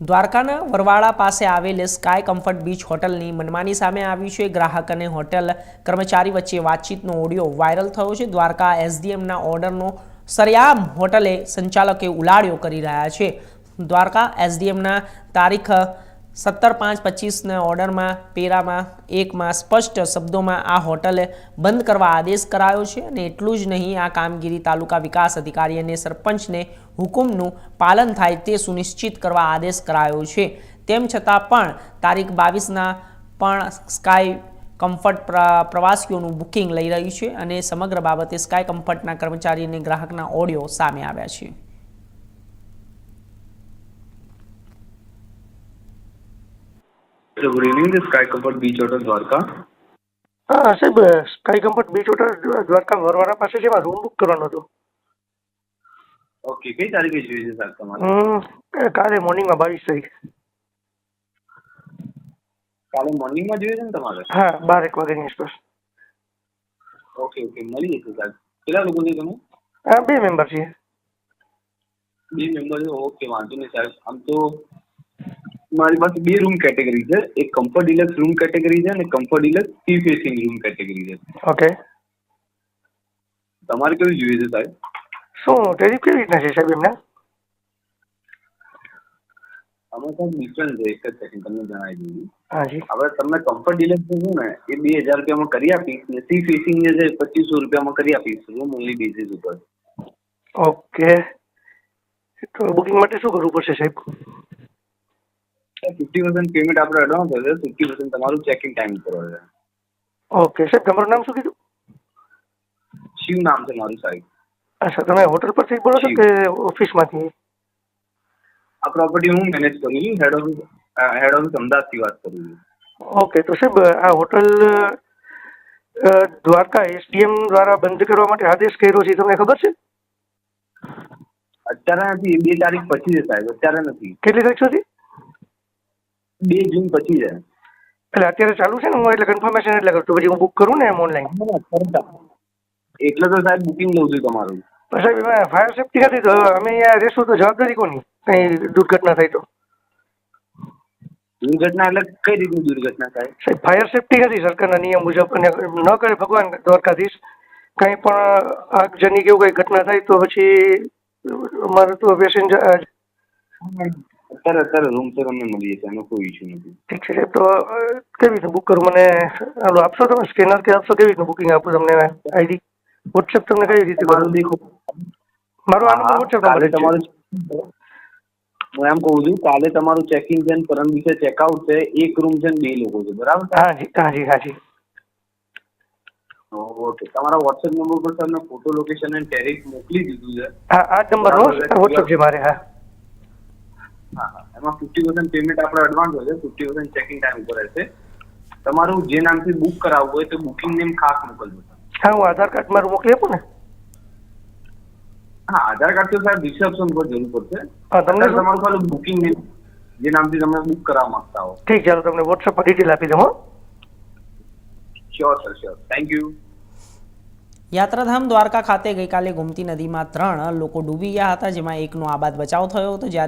દ્વારકાના વરવાળા પાસે આવેલ સ્કાય કમ્ફર્ટ બીચ હોટલની મનમાની સામે આવી છે. ગ્રાહક અને હોટેલ કર્મચારી વચ્ચે વાતચીતનો ઓડિયો વાયરલ થયો છે. દ્વારકા એસડીએમના ઓર્ડરનો સરેઆમ હોટલે સંચાલકે ઉલાળ્યો કરી રહ્યા છે. દ્વારકા એસડીએમના તારીખ સત્તર, પાંચ, પચીસના ઓર્ડરમાં, પેરામાં, એકમાં, સ્પષ્ટ શબ્દોમાં આ હોટલે બંધ કરવા આદેશ કરાયો છે અને એટલું જ નહીં, આ કામગીરી તાલુકા વિકાસ અધિકારી અને સરપંચને હુકુમનું પાલન થાય તે સુનિશ્ચિત કરવા આદેશ કરાયો છે. તેમ છતાં પણ તારીખ બાવીસના પણ સ્કાય કમ્ફર્ટ પ્ર- પ્રવાસીઓનું બુકિંગ લઈ રહ્યું છે અને સમગ્ર બાબતે સ્કાય કમ્ફર્ટના કર્મચારી અને ગ્રાહકના ઓડિયો સામે આવ્યા છે. Good evening. This is Sky Comfort Beach હા સાહેબ sky comfort beach hotel Dwarka Varvada પાસે છે રૂમ બુક કરવાનો હતો. ઓકે કઈ તારીખે જોઈએ છે સાહેબ તમારે? કાલે મોર્નિંગમાં બાવીસ તારીખ. કાલે મોર્નિંગમાં જોઈએ છે ને તમારે? હા બાર એક વાગ્યાની આસપાસ. ઓકે ઓકે મળી જશે સાહેબ. કેટલા લોકો છે તમે? હા બે મેમ્બર છીએ. બે મેમ્બર છો? ઓકે વાંધો નહીં સાહેબ. આમ તો મારી પાસે બે રૂમ કેટેગરી છે. એક કમ્ફર્ટ ડિલક્સ રૂમ કેટેગરી છે અને comfort deluxe sea facing room category છે. ઓકે તમારે કેવું જોઈએ છે સાહેબ? શું ટેરિફ કેવી રીતના છે સાહેબ એમને? આમાં સાહેબ ડિફરન્સ છે એક જ સેકન્ડ તમને જણાવી હાજી. આપણે તમને કમ્ફર્ટ ડિલક્સ છે ને એ બે હજાર રૂપિયામાં કરી આપીશ ને સી ફેસિંગ જે છે પચીસો રૂપિયામાં કરી આપીશ રૂમ ઓનલી બેસિસ ઉપર. ઓકે તો બુકિંગ માટે શું કરવું પડશે સાહેબ? ફિફ્ટી પર્સન્ટ પેમેન્ટ આપણે એડવાન્સ હશે ફિફ્ટી પર્સન્ટ તમારું ચેકિંગ ટાઈમ કરવા હશે. ઓકે સાહેબ તમારું નામ શું કીધું? શિવ નામ છે મારું સાહેબ. અચ્છા તમે હોટલ પરથી બોલો છો કે ઓફિસમાંથી આ પ્રોપર્ટી હું મેનેજ કરું છું હેડ ઓફિસ હેડ ઓફિસ અમદાવાદથી વાત કરું છું. ઓકે તો સાહેબ આ હોટલ દ્વારકા એસડીએમ દ્વારા બંધ કરવા માટે આદેશ કર્યો છે તમને ખબર છે? અત્યારે નથી બે તારીખ પછી છે સાહેબ અત્યારે નથી. કેટલી તારીખ સુધી? બે જૂન પછી છે. એટલે અત્યારે ચાલુ છે ને હું એટલે કન્ફર્મેશન એટલે કરું પછી હું બુક કરું ને એમ ઓનલાઈન એટલે તો સાહેબ બુકિંગ લઉં છું તમારું. પણ સાહેબ એમાં ફાયર સેફ્ટી નથી તો અમે અહીંયા રહેશું તો જવાબદારી કોની? કઈ દુર્ઘટના થાય તો? દુર્ઘટના એટલે કઈ રીતની દુર્ઘટના થાય? સાહેબ ફાયર સેફ્ટી નથી સરકારના નિયમ મુજબ અને ન કરે ભગવાન દ્વારકાધીશ. કંઈ પણ આગજની કે એવું કઈ ઘટના થાય તો પછી અમારે તો પેસેન્જર અત્યારે અત્યારે રૂમ સર તમને મળી જશે એનો કોઈ ઇશ્યુ નથી. ઠીક છે તો કેવી રીતે બુક કરું? મને આપશો તમે? સ્કેનર કે આપશો? કેવી રીતે બુકિંગ આપું તમને આઈડી વોટ્સએપ તમને કઈ રીતે કરું? દેખો. મારો આ નંબર વોટ્સએપ નંબર છે. તમારો હું એમ કહું છું કાલે તમારું ચેકિંગ છે પરમ દિવસે ચેકઆઉટ છે એક રૂમ છે ને બે લોકો છે બરાબર? હાજી હા જી ઓકે. તમારા વોટ્સએપ નંબર પર તમને ફોટો લોકેશન અને ટેરિફ મોકલી દીધું છે. હા આ નંબર નો વોટ્સએપ છે મારે હા. હા એમાં ફિફ્ટી પર્સન્ટ પેમેન્ટ આપણે એડવાન્સ હશે ફિફ્ટી પર્સન્ટ ચેકિંગ ટાઈમ ઉપર રહેશે. તમારું જે નામથી બુક કરાવવું હોય તો બુકિંગ નેમ ખાસ મોકલજો. હા હું આધાર કાર્ડ મારું મોકલી આપું ને? હા આધાર કાર્ડ તો સાહેબ રિસેપ્શન પર જરૂર પડશે. તમને તમારું ખાલી બુકિંગ નેમ જે નામથી તમે બુક કરાવવા માંગતા હો. ઠીક ચાલો તમને વોટ્સઅપ પર ડિટેલ આપી દઉં હો. Sure sir sure thank you યાત્રાધામ દ્વારકા ખાતે ગઈકાલે ગોમતી નદીમાં ત્રણ લોકો ડૂબી ગયા હતા જેમાં એકનો આબાદ બચાવ થયો હતો. જ્યારે